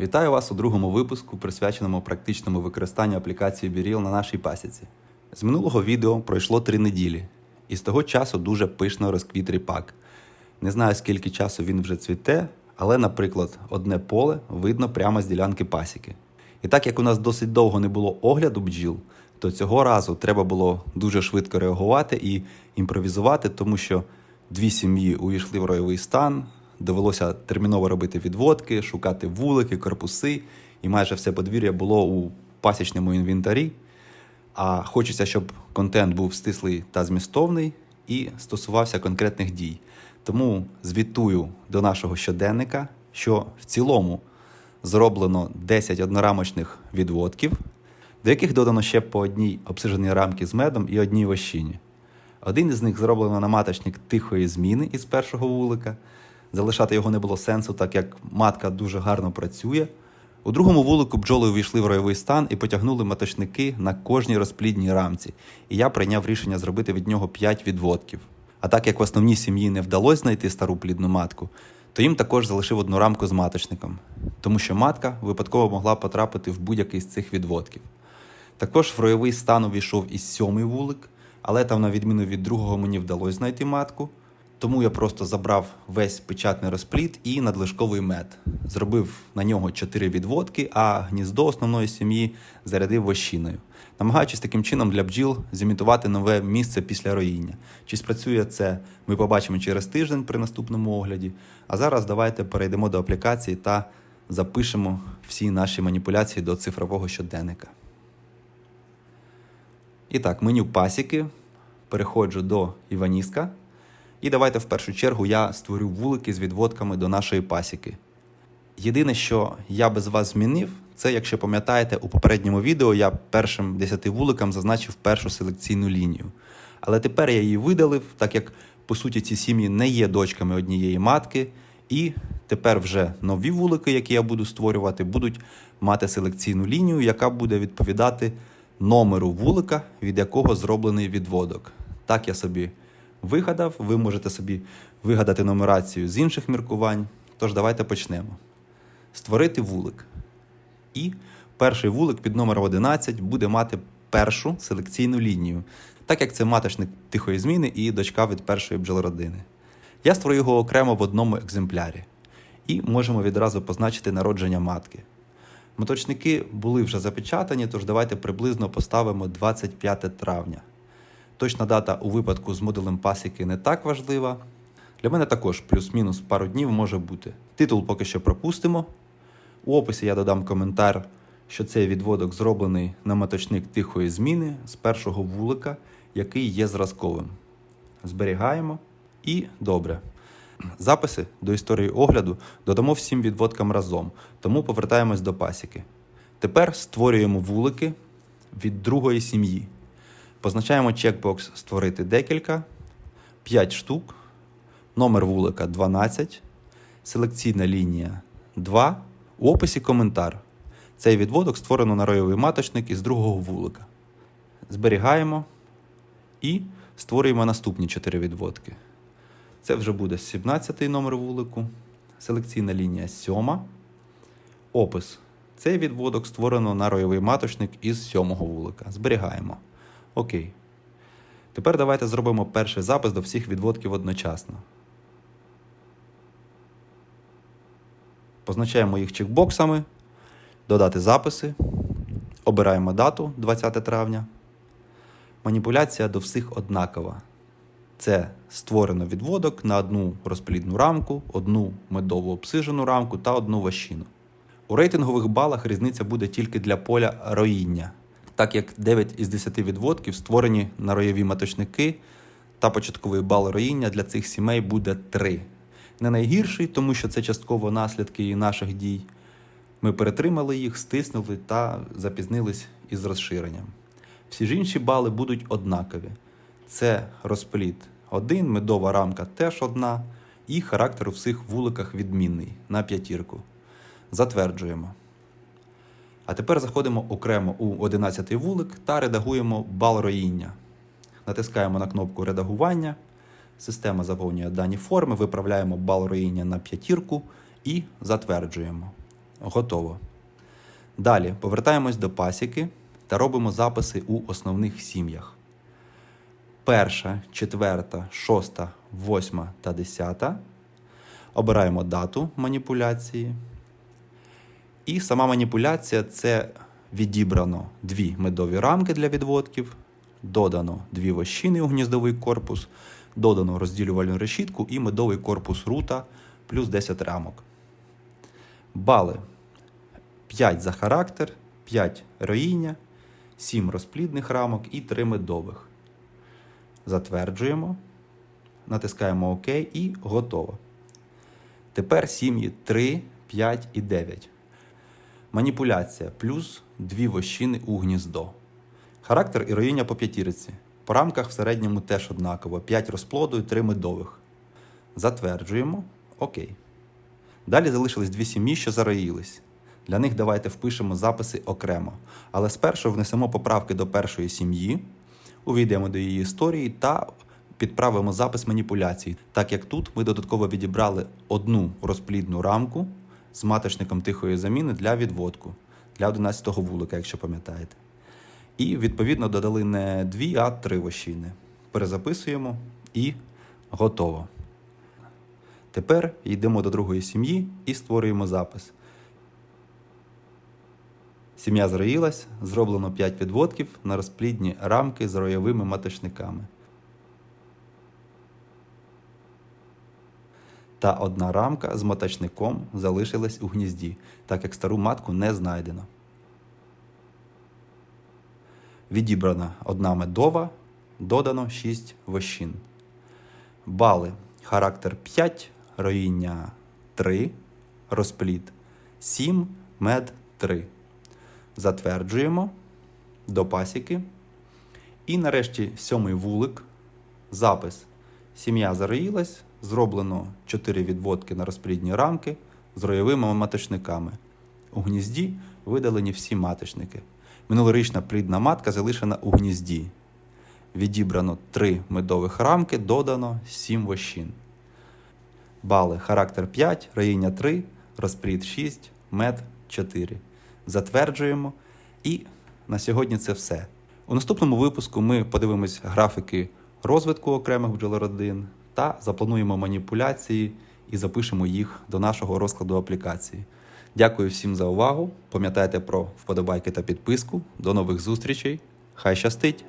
Вітаю вас у другому випуску, присвяченому практичному використанню аплікації Біріл на нашій пасіці. З минулого відео пройшло три неділі, і з того часу дуже пишно розквіт ріпак. Не знаю, скільки часу він вже цвіте, але, наприклад, одне поле видно прямо з ділянки пасіки. І так як у нас досить довго не було огляду бджіл, то цього разу треба було дуже швидко реагувати і імпровізувати, тому що дві сім'ї увійшли в ройовий стан, довелося терміново робити відводки, шукати вулики, корпуси, і майже все подвір'я було у пасічному інвентарі. А хочеться, щоб контент був стислий та змістовний і стосувався конкретних дій. Тому звітую до нашого щоденника, що в цілому зроблено 10 однорамочних відводків, до яких додано ще по одній обсиженій рамки з медом і одній вощині. Один із них зроблено на маточник тихої зміни із першого вулика. Залишати його не було сенсу, так як матка дуже гарно працює. У другому вулику бджоли увійшли в ройовий стан і потягнули маточники на кожній розплідній рамці. І я прийняв рішення зробити від нього 5 відводків. А так як в основній сім'ї не вдалося знайти стару плідну матку, то їм також залишив одну рамку з маточником, тому що матка випадково могла потрапити в будь-який з цих відводків. Також в ройовий стан увійшов і сьомий вулик, але там, на відміну від другого, мені вдалося знайти матку. Тому я просто забрав весь печатний розплід і надлишковий мед. Зробив на нього 4 відводки, а гніздо основної сім'ї зарядив вощиною, намагаючись таким чином для бджіл зімітувати нове місце після роїння. Чи спрацює це, ми побачимо через тиждень при наступному огляді. А зараз давайте перейдемо до аплікації та запишемо всі наші маніпуляції до цифрового щоденника. І так, меню пасіки. Переходжу до Іваніска. І давайте в першу чергу я створю вулики з відводками до нашої пасіки. Єдине, що я без вас змінив, це, якщо пам'ятаєте, у попередньому відео я першим 10 вуликам зазначив першу селекційну лінію. Але тепер я її видалив, так як по суті ці сім'ї не є дочками однієї матки, і тепер вже нові вулики, які я буду створювати, будуть мати селекційну лінію, яка буде відповідати номеру вулика, від якого зроблений відводок. Так я собі вигадав, ви можете собі вигадати нумерацію з інших міркувань. Тож давайте почнемо. Створити вулик. І перший вулик під номером 11 буде мати першу селекційну лінію, так як це маточник тихої зміни і дочка від першої бджолородини. Я створю його окремо в одному екземплярі. І можемо відразу позначити народження матки. Моточники були вже запечатані, тож давайте приблизно поставимо 25 травня. Точна дата у випадку з модулем пасіки не так важлива. Для мене також плюс-мінус пару днів може бути. Титул поки що пропустимо. У описі я додам коментар, що цей відводок зроблений на маточник тихої зміни з першого вулика, який є зразковим. Зберігаємо і добре. Записи до історії огляду додамо всім відводкам разом, тому повертаємось до пасіки. Тепер створюємо вулики від другої сім'ї. Позначаємо чекбокс Створити декілька, 5 штук, номер вулика 12, селекційна лінія 2. У описі коментар. Цей відводок створено на ройовий маточник із другого вулика. Зберігаємо і створюємо наступні 4 відводки. Це вже буде 17-й номер вулику, селекційна лінія 7. Опис. Цей відводок створено на ройовий маточник із 7-го вулика. Зберігаємо. Окей. Тепер давайте зробимо перший запис до всіх відводків одночасно. Позначаємо їх чекбоксами, додати записи. Обираємо дату 20 травня. Маніпуляція до всіх однакова. Це створено відводок на одну розплідну рамку, одну медово обсижену рамку та одну ващину. У рейтингових балах різниця буде тільки для поля роїння, так як 9 із 10 відводків створені на роєві маточники, та початковий бал роїння для цих сімей буде 3. Не найгірший, тому що це частково наслідки і наших дій. Ми перетримали їх, стиснули та запізнились із розширенням. Всі ж інші бали будуть однакові. Це розпліт один, медова рамка теж одна, і характер у всіх вуликах відмінний на п'ятірку. Затверджуємо. А тепер заходимо окремо у 11 вулик та редагуємо бал роїння. Натискаємо на кнопку редагування. Система заповнює дані форми, виправляємо бал роїння на п'ятірку і затверджуємо. Готово. Далі повертаємось до пасіки та робимо записи у основних сім'ях. Перша, четверта, шоста, восьма та десята. Обираємо дату маніпуляції. І сама маніпуляція це відібрано дві медові рамки для відводків, додано дві вощини у гніздовий корпус, додано розділювальну решітку і медовий корпус рута плюс 10 рамок. Бали 5 за характер, 5 роїння, 7 розплідних рамок і 3 медових. Затверджуємо, натискаємо ОК і готово. Тепер сім'ї 3, 5 і 9. Маніпуляція плюс 2 вощини у гніздо. Характер і роїння по п'ятірці. По рамках в середньому теж однаково. 5 розплоду і 3 медових. Затверджуємо. Окей. Далі залишились дві сім'ї, що зароїлись. Для них давайте впишемо записи окремо. Але спершу внесемо поправки до першої сім'ї, увійдемо до її історії та підправимо запис маніпуляцій, так як тут ми додатково відібрали одну розплідну рамку з маточником тихої заміни для відводку для 11-го вулика, якщо пам'ятаєте. І відповідно додали не дві, а три вощини. Перезаписуємо і готово. Тепер йдемо до другої сім'ї і створюємо запис. Сім'я зроїлась, зроблено 5 відводків на розплідні рамки з роєвими маточниками. Та одна рамка з маточником залишилась у гнізді, так як стару матку не знайдено. Відібрана одна медова, додано 6 вощин. Бали. Характер 5, роїння 3, розплід 7, мед 3. Затверджуємо до пасіки. І нарешті сьомий вулик. Запис. Сім'я зароїлась, зроблено 4 відводки на розплідні рамки з роєвими маточниками. У гнізді видалені всі маточники. Минулорічна плідна матка залишена у гнізді. Відібрано 3 медових рамки, додано 7 вощин. Бали характер 5, роїння 3, розплід 6, мед 4. Затверджуємо. І на сьогодні це все. У наступному випуску ми подивимось графіки розвитку окремих бджолородин та заплануємо маніпуляції і запишемо їх до нашого розкладу аплікації. Дякую всім за увагу. Пам'ятайте про вподобайки та підписку. До нових зустрічей. Хай щастить!